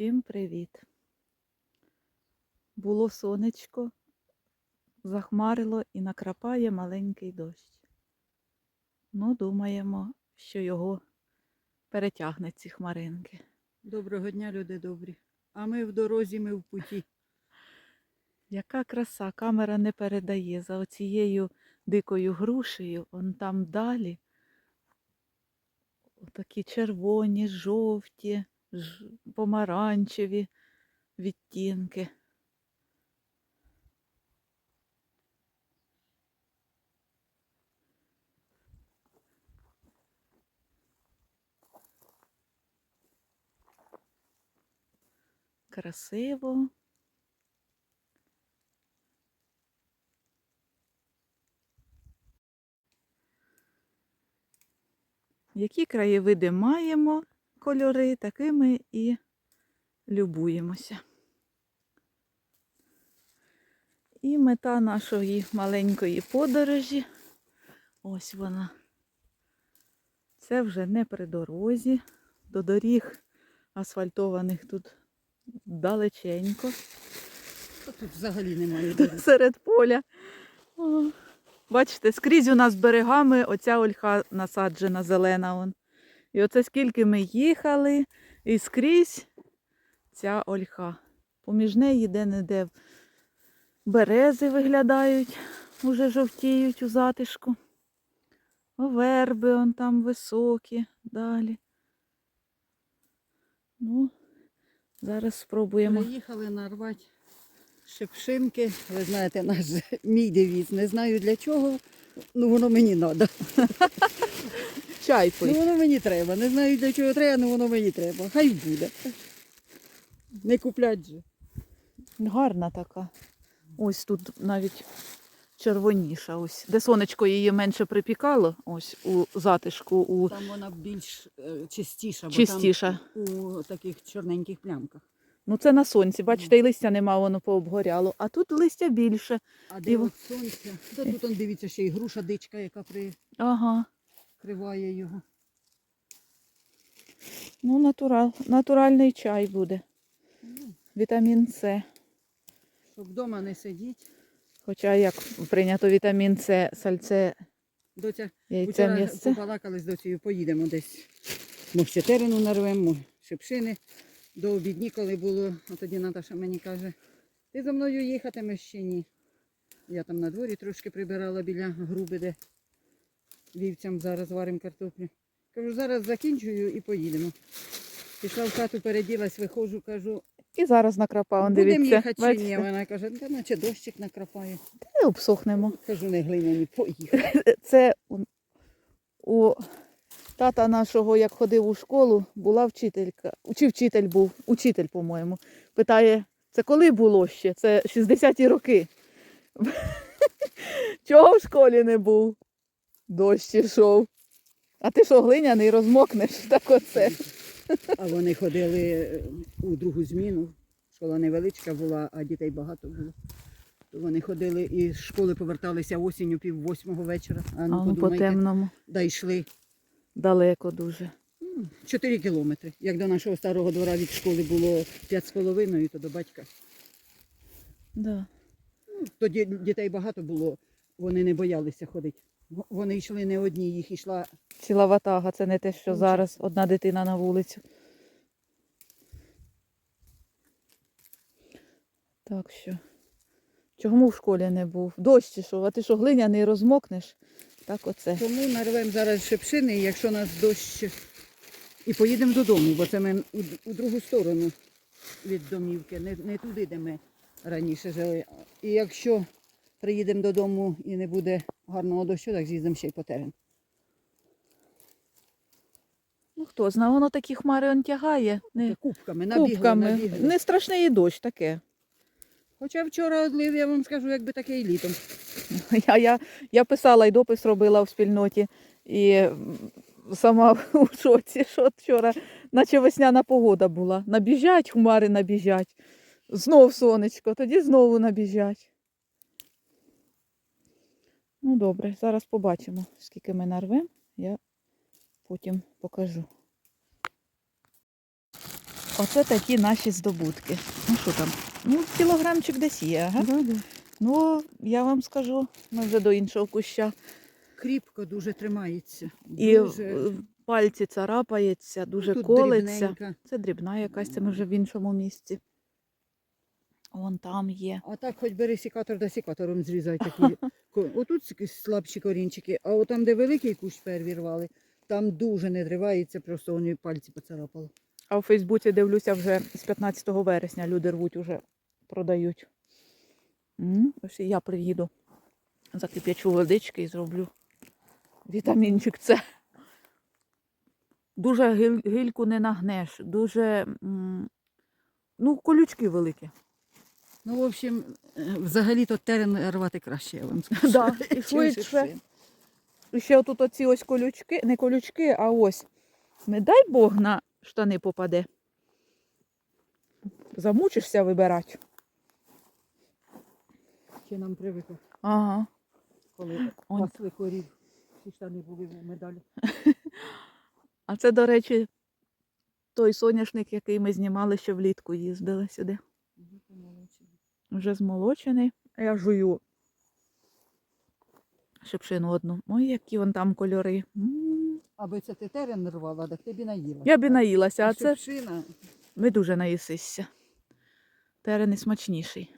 Всім привіт! Було сонечко, захмарило і накрапає маленький дощ. Ну, думаємо, що його перетягне ці хмаринки. Доброго дня, люди добрі. А ми в дорозі, ми в путі. Яка краса, камера не передає за оцією дикою грушею, он там далі. Такі червоні, жовті. Помаранчеві відтінки. Красиво. Які краєвиди маємо кольори, такими і любуємося. І мета нашої маленької подорожі, ось вона. Це вже не при дорозі, до доріг асфальтованих тут далеченько, Тут взагалі немає дороги. серед поля. О, бачите, скрізь у нас берегами оця ольха насаджена зелена. Он. І оце скільки ми їхали, і скрізь ця ольха. Поміж неї де-не-де берези виглядають, уже жовтіють у затишку. Верби он там високі, далі. Ну, зараз спробуємо. Приїхали нарвати шипшинки. Ви знаєте, наш мій девіз. Не знаю для чого, ну воно мені треба. Чай Ну воно мені треба. Не знаю для чого треба, але воно мені треба. Хай буде. Не куплять же. Гарна така. Ось тут навіть червоніша. Ось. Де сонечко її менше припікало, ось у затишку, у Там вона більш е, чистіша, бо чистіша. там у таких чорненьких плямках. Ну це на сонці. Бачите, і листя нема, воно пообгоряло. А тут листя більше. А де І от сонце? Та тут он дивіться ще й груша дичка, яка Ага. Прикриває його. Ну, натурал. Натуральний чай буде. Вітамін С. Щоб вдома не сидіти. Хоча як прийнято вітамін С, сальце, Доця яйце, м'ясце. побалакали з доцею, поїдемо десь. Може, терену нарвемо, може, шипшини. До обідні, коли було, а тоді Наташа мені каже, ти за мною їхатимеш чи ні? Я там на дворі трошки прибирала біля груби, де вівцям зараз варимо картоплю. Кажу, зараз закінчую і поїдемо. Пішла в хату, переділась, виходжу, кажу, І зараз накрапав, он будемо дивіться. їхати чи ні? Бачите? Вона каже, та наче дощик накрапає. І обсохнемо. Кажу, не глиняні, поїхали. Це у, у тата нашого, як ходив у школу, була вчителька. Чи вчитель був, учитель, по-моєму. Питає, це коли було ще? Це 60-ті роки. Чого в школі не був? Дощ ішов. А ти що, глиняний, розмокнеш? Так оце. А вони ходили е, у другу зміну. Школа невеличка була, а дітей багато було. То вони ходили і з школи поверталися осінню пів восьмого вечора. А А ну ну, по темному. да йшли Далеко дуже. 4 кілометри. Як до нашого старого двора від школи було п'ять з половиною, то до батька. Да. Ну, Тоді дітей багато було, вони не боялися ходити. Вони йшли не одні, їх йшла Ціла ватага, це не те, що зараз одна дитина на вулицю. Так що. Чому в школі не був? Дощ ішов, а ти що глиняний розмокнеш? Так оце. Тому нарвемо зараз шипшини, і якщо нас дощ. І поїдемо додому, бо це ми у, у другу сторону від домівки, не, не туди, де ми раніше жили. І якщо приїдемо додому і не буде гарного дощу, так з'їздимо ще й по терен. Ну хто знає, воно такі хмари он тягає. Не, Кубками набігли, кубками. набігли. Не страшний і дощ таке. Хоча вчора одлив, я вам скажу, якби таке і літом. Я, я, я писала і допис робила в спільноті. І сама у шоці, що вчора, наче весняна погода була. Набіжать, хмари набіжать. Знов сонечко, тоді знову набіжать. Ну добре, зараз побачимо, скільки ми нарвемо, я потім покажу. Оце такі наші здобутки. Ну що там? Ну, кілограмчик десь є, ага. Да, да. Ну, я вам скажу, ми вже до іншого куща. Кріпко дуже тримається. І дуже... е, пальці царапається, дуже Тут колиться. дрібненька. Це дрібна якась, це ми вже в іншому місці. Вон там є. А так хоч бери сікатор да сікатором зрізай такі. Отут слабші корінчики, а от там, де великий кущ перевірвали, там дуже не дривається, просто вони пальці поцарапали. А у Фейсбуці дивлюся вже з 15 вересня люди рвуть уже продають. М, Ось і я приїду. Закип'ячу водички і зроблю вітамінчик С. Дуже гіль- гільку не нагнеш, дуже м, ну, колючки великі. Ну, в общем, е, взагалі-то терен рвати краще, я вам скажу. Да, і швидше. І ще отут оці ось колючки, не колючки, а ось. Не дай Бог на штани попаде. Замучишся вибирати. Чи нам привикли, Ага. коли Он. пасли корів, всі штани були в медалі. А це, до речі, той соняшник, який ми знімали, що влітку їздили сюди. Вже змолочений. Я жую шипшину одну. Ой, які вон там кольори. М. Аби це ти терен рвала, так ти б і наїла. Я б і наїлася, а це Шипшина, ми дуже наїсися. Терен і смачніший.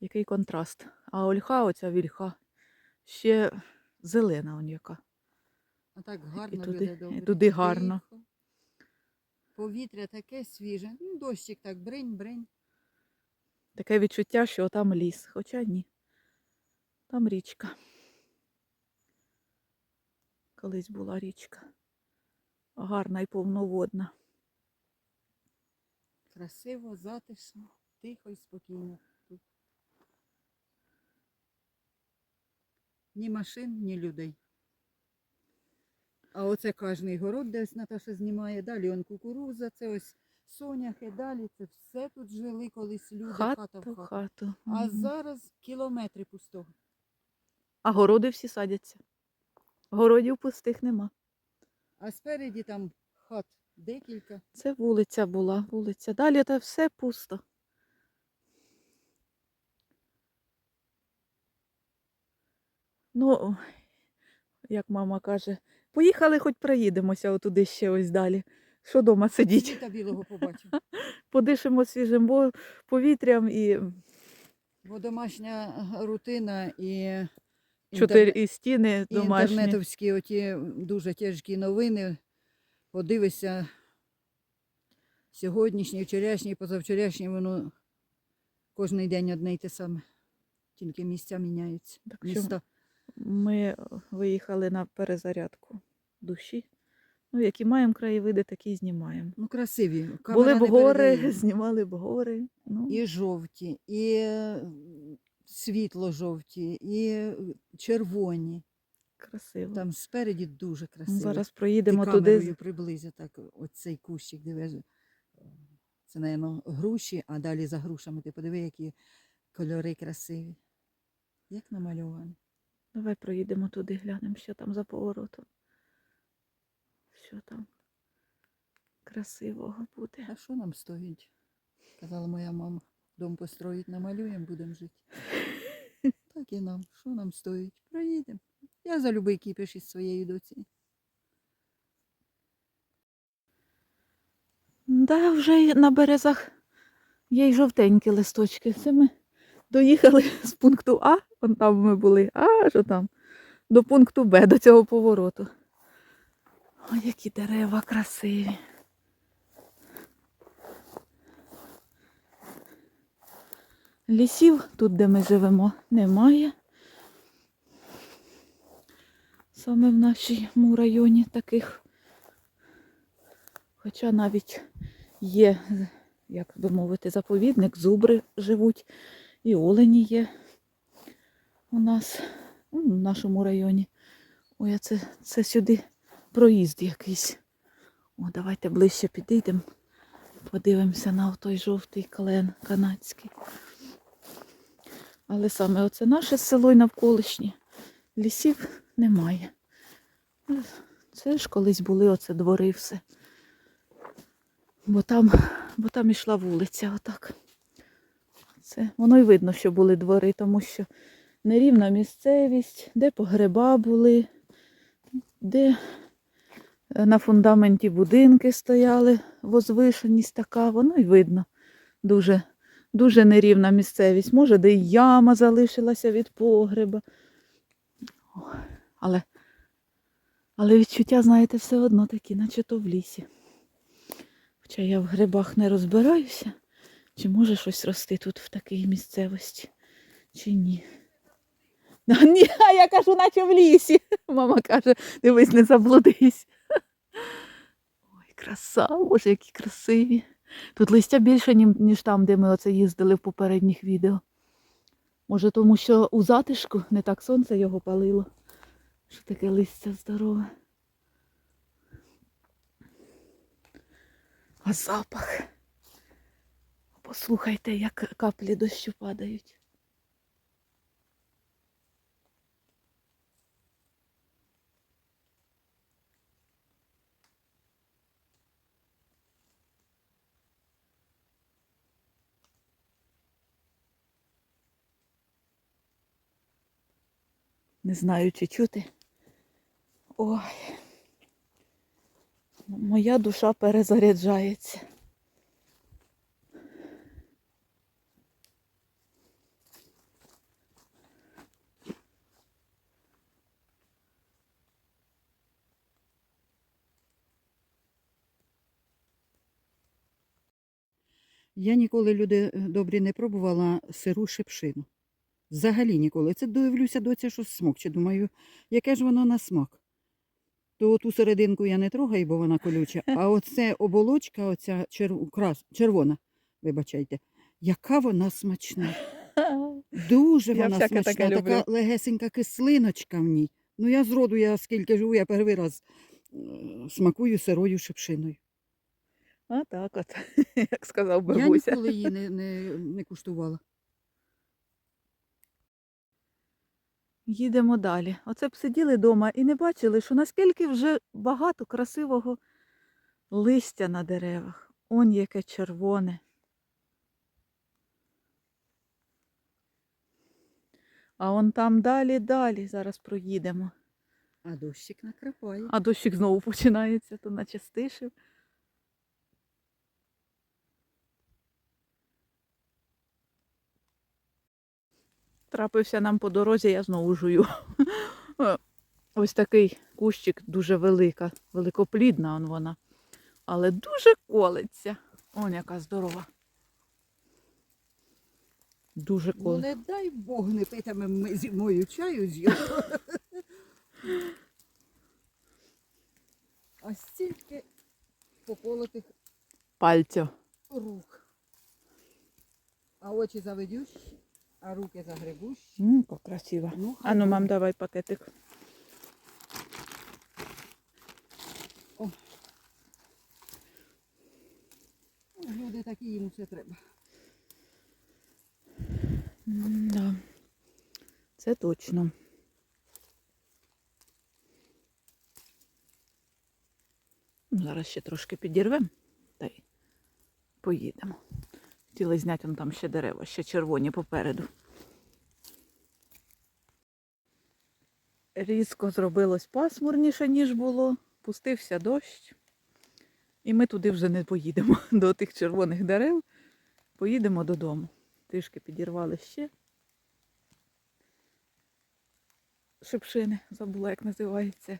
Який контраст. А ольха, оця вільха, ще зелена он яка. а так гарно туди- буде і туди гарно. Повітря таке свіже. Ну, дощик так бринь, бринь. Таке відчуття, що там ліс. Хоча ні. Там річка. Колись була річка. Гарна і повноводна. Красиво, затишно, тихо і спокійно. Тут. Ні машин, ні людей. А оце кожний город, де ось Наташа знімає. Далі он кукуруза, це ось соняхи, далі це все тут жили колись люди, хата в Хату, хату. А Мгм. зараз кілометри пустого. А городи всі садяться. Городів пустих нема. А спереді там хат декілька. Це вулиця була, вулиця. Далі це все пусто. Ну, як мама каже, поїхали, хоч проїдемося отуди ще ось далі. Що дома сидіть? Світа білого побачив. Подишимо свіжим повітрям і Бо домашня рутина і чотири і стіни і домашні. інтернетовські оті дуже тяжкі новини. Подивишся сьогоднішній, вчорашній, позавчорашній, воно кожен день одне й те саме. Тільки місця міняються. Так Міста. Ми виїхали на перезарядку душі. Ну, які маємо краєвиди, такі й знімаємо. Ну, красиві. Були б не гори, передає. знімали б гори. Ну, І жовті, і е, світло-жовті, і е, червоні. красиво. Там спереді дуже Ну, красиво. Зараз Ти проїдемо камерою туди. приблизю так оцей кущик, дивись. Це, напевно, груші, а далі за грушами ти подиви, які кольори красиві. Як намальовані. Давай проїдемо туди, глянемо, що там за поворотом. Що там красивого буде. А що нам стоїть? Казала моя мама. Дом построїть, намалюємо, будемо жити. Так і нам. Що нам стоїть? Проїдемо. Я за любий кіпіш із своєю доці. Да, вже на березах є й жовтенькі листочки. Це ми доїхали з пункту А, вон там ми були, а що там, до пункту Б, до цього повороту. Ой, які дерева красиві. Лісів тут, де ми живемо, немає. Саме в нашому районі таких. Хоча навіть є, як би мовити, заповідник, зубри живуть, і олені є у нас, ну, в нашому районі. Ой, а це, це сюди проїзд якийсь. О, давайте ближче підійдемо. Подивимося на той жовтий клен канадський. Але саме оце наше село і навколишнє. Лісів немає. Це ж колись були оце двори все. Бо там, бо там ішла вулиця отак. Це воно й видно, що були двори, тому що нерівна місцевість, де погреба були, де на фундаменті будинки стояли, возвишеність така, воно й видно. Дуже, дуже нерівна місцевість. Може, де й яма залишилася від погреба. Але, але відчуття, знаєте, все одно такі, наче то в лісі. Хоча я в грибах не розбираюся, чи може щось рости тут в такій місцевості, чи ні. Ні, я кажу, наче в лісі. Мама каже, дивись, не заблудись. Ой, краса, боже, які красиві. Тут листя більше, ніж там, де ми оце їздили в попередніх відео. Може, тому що у затишку не так сонце його палило, що таке листя здорове. А запах. Послухайте, як каплі дощу падають. Не знаю, чи чути. Ой. Моя душа перезаряджається. Я ніколи, люди добрі, не пробувала сиру шипшину. Взагалі ніколи. Це дивлюся доця, що смокче. Думаю, яке ж воно на смак. То ту серединку я не трогаю, бо вона колюча, а оце оболочка, оця черв... крас... червона, вибачайте, яка вона смачна. Дуже Я вона смачна, таке така легесенька кислиночка в ній. Ну я зроду, я скільки живу, я перший раз е, смакую сирою шипшиною. А так от, як сказав Я бабуся. ніколи її не, не, не куштувала. Їдемо далі. Оце б сиділи вдома і не бачили, що наскільки вже багато красивого листя на деревах. Он яке червоне. А он там далі, далі. Зараз проїдемо. А дощик накрапає. А дощик знову починається, то наче стишив. Трапився нам по дорозі, я знову жую. Е, Ось такий кущик дуже велика, великоплідна он вона. Але дуже колеться. Он яка здорова. Дуже Ну колеться. не дай Бог не питиме ми зимою чаю з його. А стільки поколотих Пальцю. рук. А очі заведющі, а руки загребущі. М, як красиво. Ну, А ну, мам, давай пакетик. буде. Люди такі, їм все треба. Да. Це точно. Ну, Зараз ще трошки підірвемо та й поїдемо. Хотіли зняти он там ще дерева, ще червоні попереду. Різко зробилось пасмурніше, ніж було. Пустився дощ. І ми туди вже не поїдемо до тих червоних дерев. Поїдемо додому. Трішки підірвали ще. Шипшини, забула, як називається.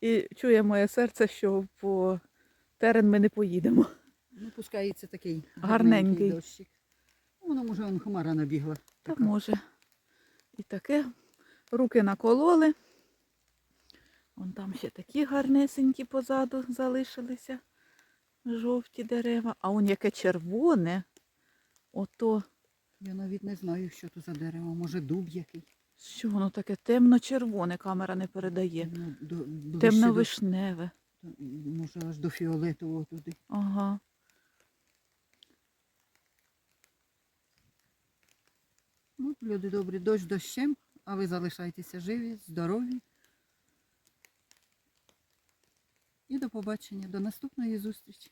І чує моє серце, що по терен ми не поїдемо. Ну, пускається такий Гарненький. дощик. Воно, може, он хмара набігла. Та Така. може. І таке. Руки накололи. Вон там ще такі гарнесенькі позаду залишилися. Жовті дерева. А он яке червоне. Ото, Я навіть не знаю, що то за дерево. Може, дуб який. що воно таке темно-червоне, камера не передає. Ну, до, ближче Темно-вишневе. до- Може, аж до фіолетового туди. Ага. Ну, люди добрі, дощ дощем, а ви залишайтеся живі, здорові. І до побачення, до наступної зустрічі.